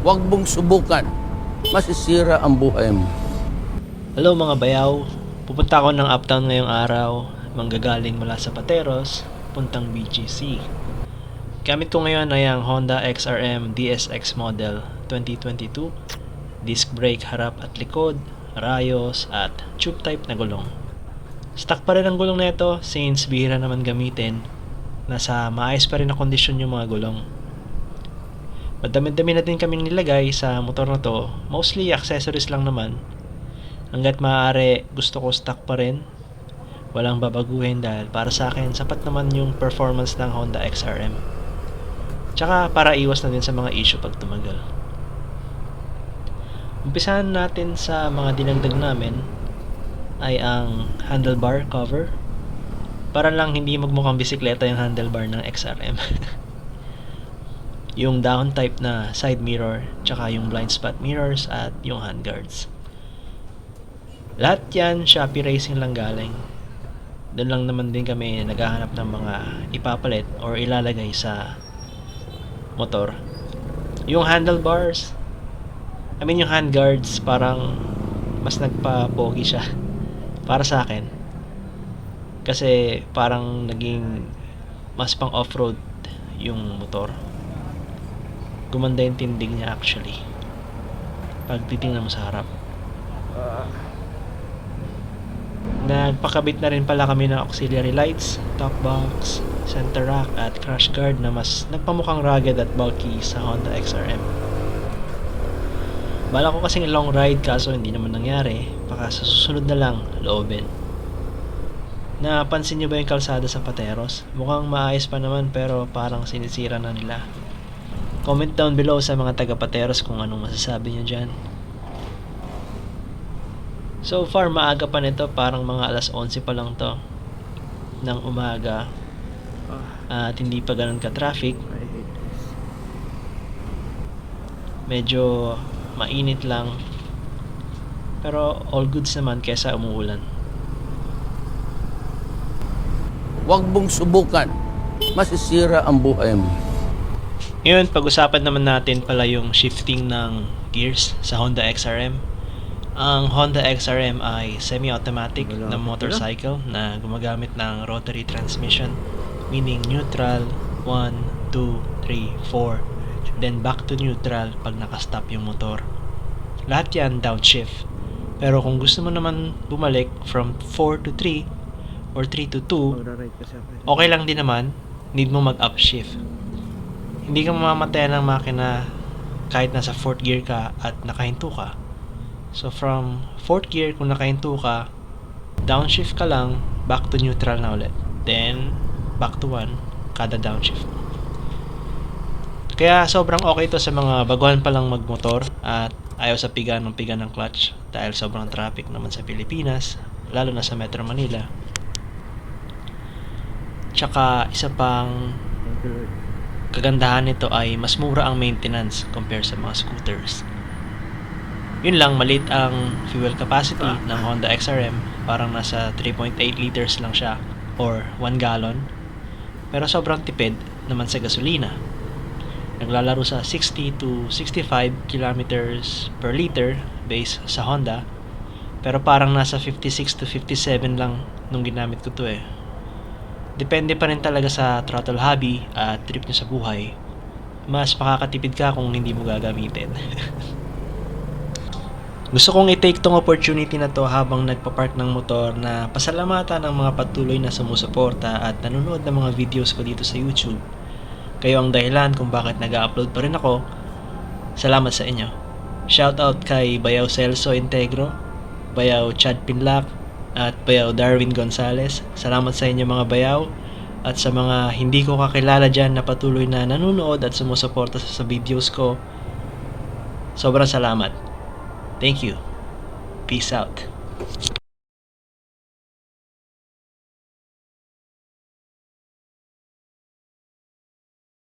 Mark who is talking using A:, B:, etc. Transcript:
A: Huwag mong subukan. Masisira ang buhay mo.
B: Hello mga bayaw, pupunta ako ng uptown ngayong araw, manggagaling mula sa Pateros, puntang BGC. Gamit ko ngayon ay ang Honda XRM DSX model 2022, disc brake harap at likod, rayos at tube type na gulong. Stock pa rin ang gulong nito since bihira naman gamitin, nasa maayos pa rin na kondisyon yung mga gulong. Madami-dami na din kaming nilagay sa motor na to, mostly accessories lang naman, Hanggat maaari, gusto ko stock pa rin. Walang babaguhin dahil para sa akin, sapat naman yung performance ng Honda XRM. Tsaka para iwas na din sa mga issue pag tumagal. Umpisahan natin sa mga dinagdag namin ay ang handlebar cover. Para lang hindi magmukhang bisikleta yung handlebar ng XRM. yung down type na side mirror, tsaka yung blind spot mirrors at yung handguards. Lahat yan, Shopee Racing lang galing. Doon lang naman din kami naghahanap ng mga ipapalit or ilalagay sa motor. Yung handlebars, I mean yung handguards, parang mas nagpa-pogi siya para sa akin. Kasi parang naging mas pang off-road yung motor. Gumanda yung tindig niya actually. Pag titingnan mo sa harap. Nagpakabit na rin pala kami ng auxiliary lights, top box, center rack at crash guard na mas nagpamukhang rugged at bulky sa Honda XRM. Bala ko kasing long ride kaso hindi naman nangyari, baka sa susunod na lang loobin. Napansin niyo ba yung kalsada sa Pateros? Mukhang maayos pa naman pero parang sinisira na nila. Comment down below sa mga taga Pateros kung anong masasabi niyo dyan. So far, maaga pa nito. Parang mga alas 11 pa lang to ng umaga. At hindi pa ganun ka-traffic. Medyo mainit lang. Pero all goods naman kesa umuulan.
A: Huwag mong subukan. Masisira ang buhay mo.
B: Ngayon, pag-usapan naman natin pala yung shifting ng gears sa Honda XRM. Ang Honda XRM ay semi-automatic na motorcycle na gumagamit ng rotary transmission, meaning neutral, 1, 2, 3, 4, then back to neutral pag nakastop yung motor. Lahat yan downshift. Pero kung gusto mo naman bumalik from 4 to 3 or 3 to 2, okay lang din naman, need mo mag-upshift. Hindi ka mamamatay ng makina kahit nasa 4th gear ka at nakahinto ka. So from 4th gear, kung nakahinto ka, downshift ka lang, back to neutral na ulit. Then, back to 1, kada downshift. Kaya sobrang okay to sa mga baguhan pa lang magmotor at ayaw sa piga ng piga ng clutch dahil sobrang traffic naman sa Pilipinas, lalo na sa Metro Manila. Tsaka isa pang kagandahan nito ay mas mura ang maintenance compare sa mga scooters. Yun lang, maliit ang fuel capacity ng Honda XRM. Parang nasa 3.8 liters lang siya or 1 gallon. Pero sobrang tipid naman sa gasolina. Naglalaro sa 60 to 65 kilometers per liter base sa Honda. Pero parang nasa 56 to 57 lang nung ginamit ko to eh. Depende pa rin talaga sa throttle hobby at trip nyo sa buhay. Mas makakatipid ka kung hindi mo gagamitin. Gusto kong i-take tong opportunity na to habang nagpa-park ng motor na pasalamatan ang mga patuloy na sumusuporta at nanonood ng mga videos ko dito sa YouTube. Kayo ang dahilan kung bakit nag-upload pa rin ako. Salamat sa inyo. Shoutout kay Bayaw Celso Integro, Bayaw Chad Pinlac, at Bayaw Darwin Gonzales. Salamat sa inyo mga bayaw at sa mga hindi ko kakilala dyan na patuloy na nanonood at sumusuporta sa, videos ko. Sobrang salamat. Thank you. Peace out.